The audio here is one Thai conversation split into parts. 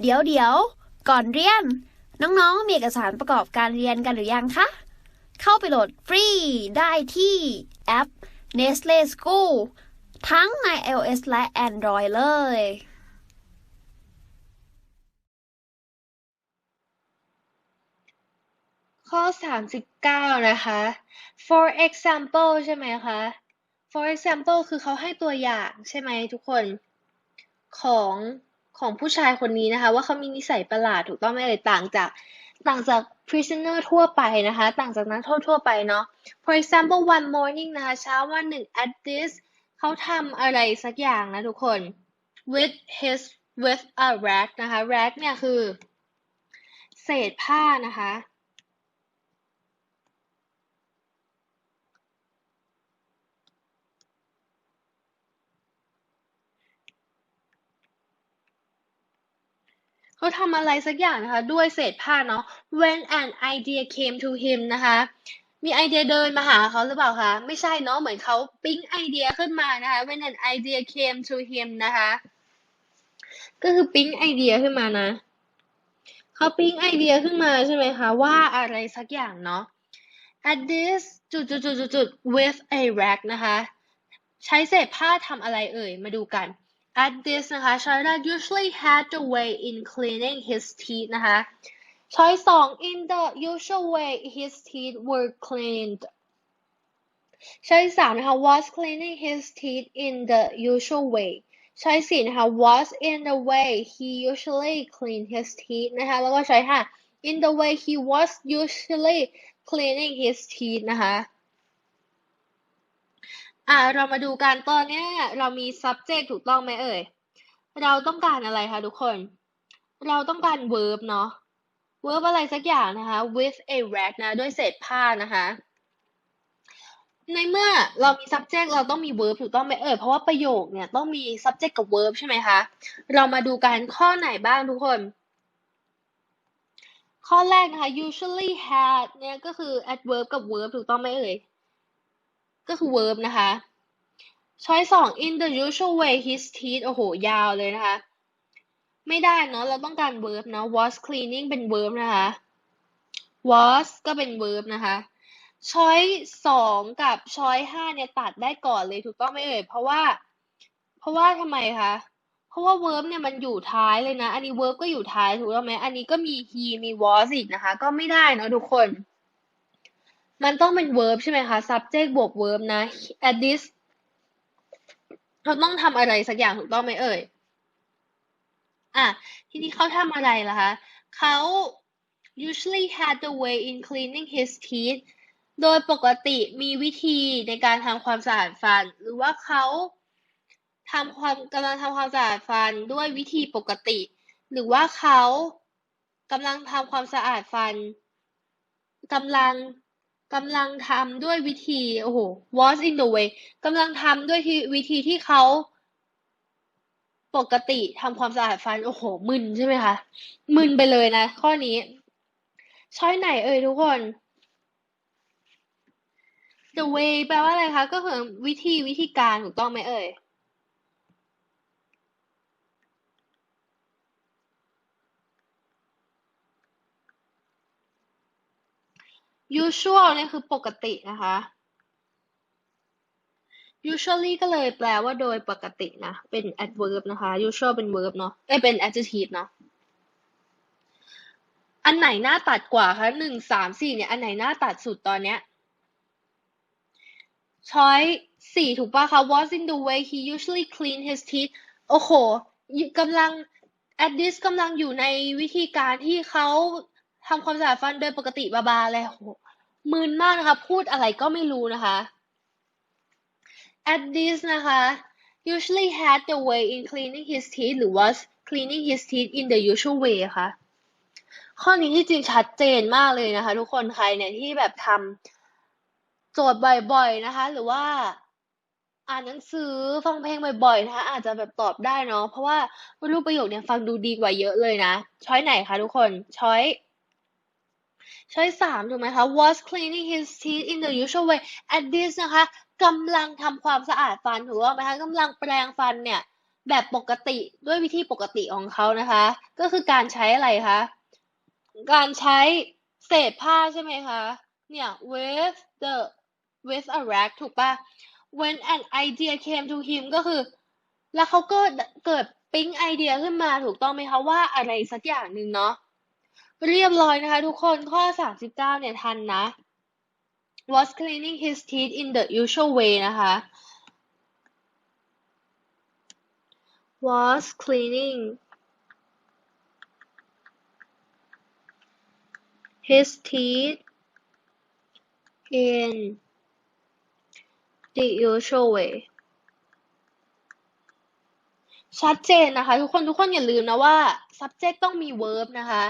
เดี๋ยวเดี๋ยวก่อนเรียน น้องๆ มีเอกสารประกอบการเรียนกันหรือยังคะ เข้าไปโหลดฟรีได้ที่แอป Nestle School ทั้งใน iOS และ Android เลย ข้อ 39 นะคะ for example ใช่ไหมคะ for example คือเขาให้ตัวอย่างใช่ไหมทุกคนของ ของผู้ชายคนนี้นะคะ ว่าเขามีนิสัยประหลาดถูกต้องไหมเอ่ยต่างจากต่างจาก prisoner ทั่วไปนะคะ ต่างจากนักโทษทั่วไปเนาะ for example one morning นะคะเช้าวันหนึ่ง at this เขาทำอะไรสักอย่างนะทุกคน with his with a rag นะคะ rag เนี่ยคือ เศษผ้านะคะ เขาทำอะไรสักอย่างนะคะ ด้วยเศษผ้าเนาะ when an idea came to him นะคะ มีไอเดียเดินมาหาเขาหรือเปล่าคะ ไม่ใช่เนาะ เหมือนเขาปิ๊งไอเดียขึ้นมานะคะ when an idea came to him นะคะ ก็คือปิ๊งไอเดียขึ้นมานะ เขาปิ๊งไอเดียขึ้นมาใช่ไหมคะ ว่าอะไรสักอย่างเนาะ at this จุดจุดจุดจุดจุด with a rag นะคะ ใช้เศษผ้าทำอะไรเอ่ย มาดูกัน at this นะคะ China usually had the way in cleaning his teeth นะคะ Choice 2 in the usual way his teeth were cleaned Choice 3นะคะ was cleaning his teeth in the usual way Choice 4นะคะ was in the way he usually cleaned his teeth นะคะ แล้วก็ Choice 5 in the way he was usually cleaning his teeth นะคะ อ่า เรามาดูกันตอนเนี้ยเรามี subject ถูกต้องไหมเอ่ย เราต้องการอะไรคะทุกคน เราต้องการ verb เนาะ verb อะไรสักอย่างนะคะ with a rag นะด้วยเศษผ้านะคะ ในเมื่อเรามี subject เราต้องมี verb ถูกต้องไหมเอ่ย เพราะว่าประโยคเนี่ยต้องมี subject กับ verb ใช่ไหมคะ เรามาดูกันข้อไหนบ้างทุกคน ข้อแรกนะคะ usually had เนี่ยก็คือ adverb กับ verb ถูกต้องไหมเอ่ย ก็คือ verb นะคะ ช้อยสอง in the usual way his teeth โอ้โห ยาวเลยนะคะ ไม่ได้เนาะ เราต้องการ verb เนาะ was cleaning เป็น verb นะคะ was ก็เป็น verb นะคะช้อยสองกับช้อยห้าเนี่ยตัดได้ก่อนเลยถูกต้องไหมเอ่ย เพราะว่า เพราะว่าทำไมคะ เพราะว่า verb เนี่ยมันอยู่ท้ายเลยนะ อันนี้ verb ก็อยู่ท้ายถูกต้องไหมอันนี้ก็มี he มี was อีกนะคะ ก็ไม่ได้เนาะทุกคน มันต้องเป็น verb ใช่ไหมคะ subject บวก verb นะ at this เขาต้องทำอะไรสักอย่างถูกต้องไหมเอ่ย อะ ทีนี้เขาทำอะไรล่ะคะเขา usually had the way in cleaning his teeth โดยปกติมีวิธีในการทำความสะอาดฟัน หรือว่าเขาทำความกำลังทำความสะอาดฟันด้วยวิธีปกติ หรือว่าเขากำลังทำความสะอาดฟันกำลัง กำลังทำด้วยวิธี โอ้โห was in the way กำลังทำด้วยวิธีที่เขาปกติทำความสะอาดฟัน โอ้โห มึนใช่ไหมคะ มึนไปเลยนะ ข้อนี้ ช้อยไหนเอ่ยทุกคน the way แปลว่าอะไรคะ ก็คือวิธีวิธีการถูกต้องไหมเอ่ย usual เนี่ยคือปกตินะคะ usually ก็เลยแปลว่าโดยปกตินะ เป็น adverb นะคะ usual เป็น verb เนาะเอ้เป็น adjective เนาะอันไหนหน้าตัดกว่าคะหนึ่งสามสี่เนี่ย อันไหนหน้าตัดสุดตอนเนี้ยช้อยสี่ถูกปะคะ was in the way he usually clean his teeth โอ้โหกำลัง at this กำลังอยู่ในวิธีการที่เขาทำความสะอาดฟันโดยปกติบาบาเลยโห มึนมากนะคะ พูดอะไรก็ไม่รู้นะคะ at this นะคะ usually had the way in cleaning his teeth หรือ was cleaning his teeth in the usual way ค่ะ ข้อนี้ที่จริงชัดเจนมากเลยนะคะ ทุกคนใครเนี่ยที่แบบทำโจทย์บ่อยๆนะคะ หรือว่าอ่านหนังสือฟังเพลงบ่อยๆนะคะ อาจจะแบบตอบได้เนาะเพราะว่ารูปประโยคเนี่ยฟังดูดีกว่าเยอะเลยนะช้อยไหนคะทุกคนช้อย ใช้สามถูกไหมคะ was cleaning his teeth in the usual way at this นะคะกำลังทำความสะอาดฟันถูกไหมคะกำลังแปรงฟันเนี่ย แบบปกติด้วยวิธีปกติของเขานะคะ ก็คือการใช้อะไรคะ การใช้เศษผ้าใช่ไหมคะ เนี่ย with the with a rag ถูกปะ when an idea came to him ก็คือ แล้วเขาก็เกิดปิ๊งไอเดียขึ้นมาถูกต้องไหมคะว่าอะไรสักอย่างหนึ่งเนาะ เรียบร้อยนะคะทุกคนข้อ 39 เนี่ยทันนะ was cleaning his teeth in the usual way นะคะ was cleaning his teeth in the usual way ชัดเจนนะคะ ทุกคนทุกคนอย่าลืมนะว่า subject ต้องมี verb นะคะ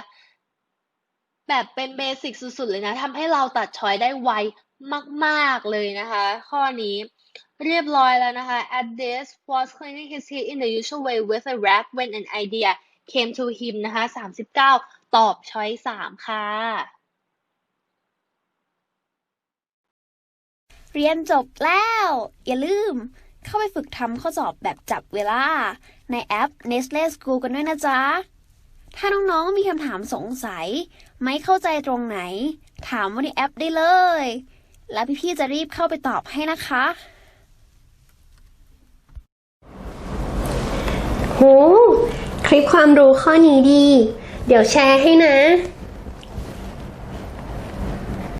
แบบเป็นเบสิกสุดๆ เลยนะทำให้เราตัดช้อยได้ไวมากๆเลยนะคะ ข้อนี้เรียบร้อยแล้วนะคะ at this was cleaning his teeth in the usual way with a rag when an idea came to him นะคะ 39 ตอบช้อย3ค่ะ เรียนจบแล้ว อย่าลืมเข้าไปฝึกทำข้อสอบแบบจับเวลา ในแอป Nestle School กันด้วยนะจ๊ะ ถ้าน้องๆมีคำถามสงสัย ไม่เข้าใจตรงไหน ถามว่าในแอปได้เลย แล้วพี่ๆจะรีบเข้าไปตอบให้นะคะ โห คลิปความรู้ข้อนี้ดี เดี๋ยวแชร์ให้นะ